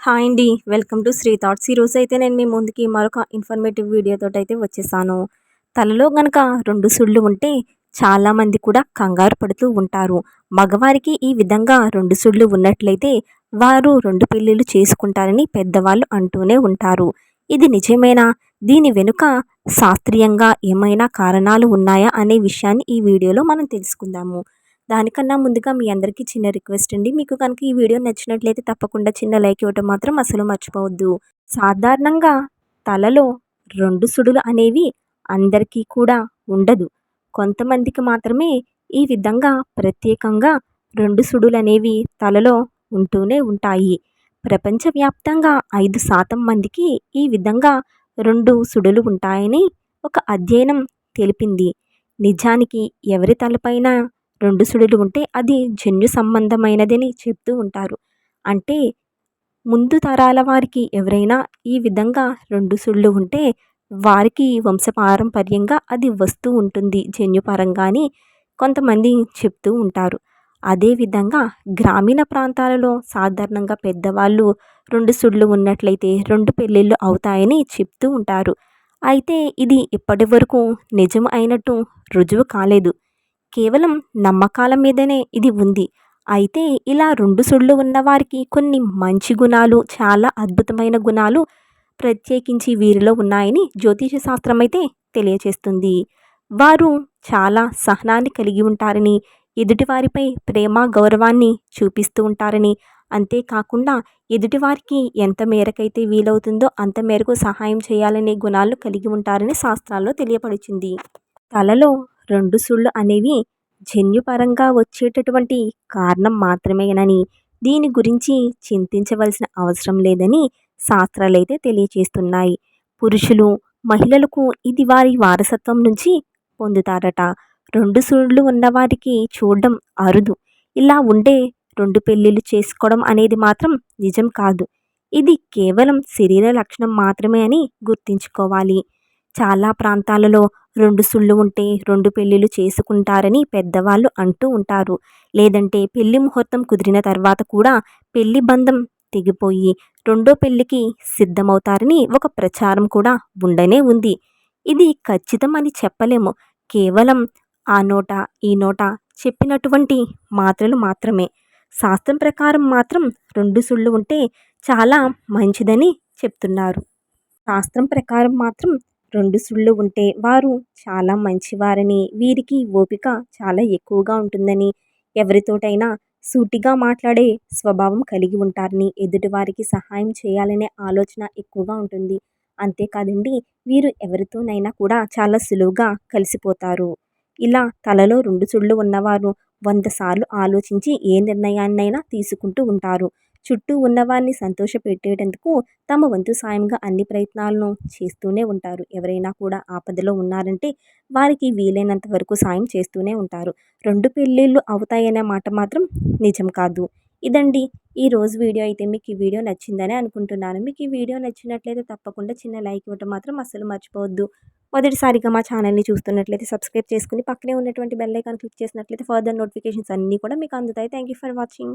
Hi అండి. Welcome to Sri thoughts. ఈరోజు అయితే నేను మీ ముందుకి మరొక ఇన్ఫర్మేటివ్ వీడియోతో అయితే వచ్చేసాను. తలలో గనక రెండు సుళ్ళు ఉంటే చాలామంది కూడా కంగారు పడుతూ ఉంటారు. మగవారికి ఈ విధంగా రెండు సుళ్ళు ఉన్నట్లయితే వారు రెండు పెళ్ళిళ్ళు చేసుకుంటారని పెద్దవాళ్ళు అంటూనే ఉంటారు. ఇది నిజమేనా? దీని వెనుక శాస్త్రీయంగా ఏమైనా కారణాలు ఉన్నాయా అనే విషయాన్ని ఈ వీడియోలో మనం తెలుసుకుందాము. దానికన్నా ముందుగా మీ అందరికీ చిన్న రిక్వెస్ట్ అండి. మీకు కనుక ఈ వీడియో నచ్చినట్లయితే తప్పకుండా చిన్న లైక్ ఇవ్వటం మాత్రం అసలు మర్చిపోవద్దు. సాధారణంగా తలలో రెండు సుడులు అనేవి అందరికీ కూడా ఉండదు. కొంతమందికి మాత్రమే ఈ విధంగా ప్రత్యేకంగా రెండు సుడులు అనేవి తలలో ఉంటూనే ఉంటాయి. ప్రపంచవ్యాప్తంగా ఐదు శాతం మందికి ఈ విధంగా రెండు సుడులు ఉంటాయని ఒక అధ్యయనం తెలిపింది. నిజానికి ఎవరి తలపైన రెండు సుడులు ఉంటే అది జన్యు సంబంధమైనదని చెప్తూ ఉంటారు. అంటే ముందు తరాల వారికి ఎవరైనా ఈ విధంగా రెండు సుళ్ళు ఉంటే వారికి వంశపారంపర్యంగా అది వస్తూ ఉంటుంది జన్యుపరంగాని కొంతమంది చెప్తూ ఉంటారు. అదేవిధంగా గ్రామీణ ప్రాంతాలలో సాధారణంగా పెద్దవాళ్ళు రెండు సుళ్ళు ఉన్నట్లయితే రెండు పెళ్ళిళ్ళు అవుతాయని చెప్తూ ఉంటారు. అయితే ఇది ఇప్పటి వరకు నిజం అయినట్టు రుజువు కాలేదు. కేవలం నమ్మకాల మీదనే ఇది ఉంది. అయితే ఇలా రెండు సుళ్ళు ఉన్నవారికి కొన్ని మంచి గుణాలు చాలా అద్భుతమైన గుణాలు ప్రత్యేకించి వీరిలో ఉన్నాయని జ్యోతిష శాస్త్రం అయితే తెలియచేస్తుంది. వారు చాలా సహనాన్ని కలిగి ఉంటారని ఎదుటివారిపై ప్రేమ గౌరవాన్ని చూపిస్తూ ఉంటారని. అంతేకాకుండా ఎదుటివారికి ఎంత మేరకైతే వీలవుతుందో అంత మేరకు సహాయం చేయాలనే గుణాలు కలిగి ఉంటారని శాస్త్రాల్లో తెలియపరిచింది తలలో రెండు సుళ్ళు అనేవి జన్యుపరంగా వచ్చేటటువంటి కారణం మాత్రమేనని దీని గురించి చింతించవలసిన అవసరం లేదని శాస్త్రాలైతే తెలియచేస్తున్నాయి. పురుషులు మహిళలకు ఇది వారి వారసత్వం నుంచి పొందుతారట. రెండు సుళ్ళు ఉన్నవారికి చూడడం అరుదు. ఇలా ఉండే రెండు పెళ్ళిళ్ళు చేసుకోవడం అనేది మాత్రం నిజం కాదు. ఇది కేవలం శరీర లక్షణం మాత్రమే అని గుర్తుంచుకోవాలి. చాలా ప్రాంతాలలో రెండు సుళ్ళు ఉంటే రెండు పెళ్ళిళ్ళు చేసుకుంటారని పెద్దవాళ్ళు అంటూ ఉంటారు. లేదంటే పెళ్ళి ముహూర్తం కుదిరిన తర్వాత కూడా పెళ్ళి బంధం తెగిపోయి రెండో పెళ్ళికి సిద్ధమవుతారని ఒక ప్రచారం కూడా ఉండనే ఉంది. ఇది ఖచ్చితం అని చెప్పలేము. కేవలం ఆ నోట ఈ నోట చెప్పినటువంటి మాత్రలు మాత్రమే. శాస్త్రం ప్రకారం మాత్రం రెండు సుళ్ళు ఉంటే చాలా మంచిదని చెప్తున్నారు. శాస్త్రం ప్రకారం మాత్రం రెండు సుళ్ళు ఉంటే వారు చాలా మంచివారని వీరికి ఓపిక చాలా ఎక్కువగా ఉంటుందని ఎవరితోటైనా సూటిగా మాట్లాడే స్వభావం కలిగి ఉంటారని ఎదుటివారికి సహాయం చేయాలనే ఆలోచన ఎక్కువగా ఉంటుంది. అంతేకాదండి వీరు ఎవరితోనైనా కూడా చాలా సులువుగా కలిసిపోతారు. ఇలా తలలో రెండు సుళ్ళు ఉన్నవారు వంద సార్లు ఆలోచించి ఏ నిర్ణయాన్నైనా తీసుకుంటూ ఉంటారు. చుట్టూ ఉన్నవారిని సంతోషపెట్టేటందుకు తమ వంతు సాయంగా అన్ని ప్రయత్నాలను చేస్తూనే ఉంటారు. ఎవరైనా కూడా ఆపదలో ఉన్నారంటే వారికి వీలైనంత వరకు సాయం చేస్తూనే ఉంటారు. రెండు పెళ్ళిళ్ళు అవుతాయనే మాట మాత్రం నిజం కాదు. ఇదండి ఈ రోజు వీడియో. అయితే మీకు ఈ వీడియో నచ్చిందని అనుకుంటున్నాను. మీకు ఈ వీడియో నచ్చినట్లయితే తప్పకుండా చిన్న లైక్ ఇవ్వటం మాత్రం అస్సలు మర్చిపోవద్దు. మొదటిసారిగా మా ఛానల్ని చూస్తున్నట్లయితే సబ్స్క్రైబ్ చేసుకుని పక్కనే ఉన్నటువంటి బెల్ ఐకాన్ క్లిక్ చేసినట్లయితే ఫర్దర్ నోటిఫికేషన్స్ అన్నీ కూడా మీకు అందుతాయి. Thank you for watching.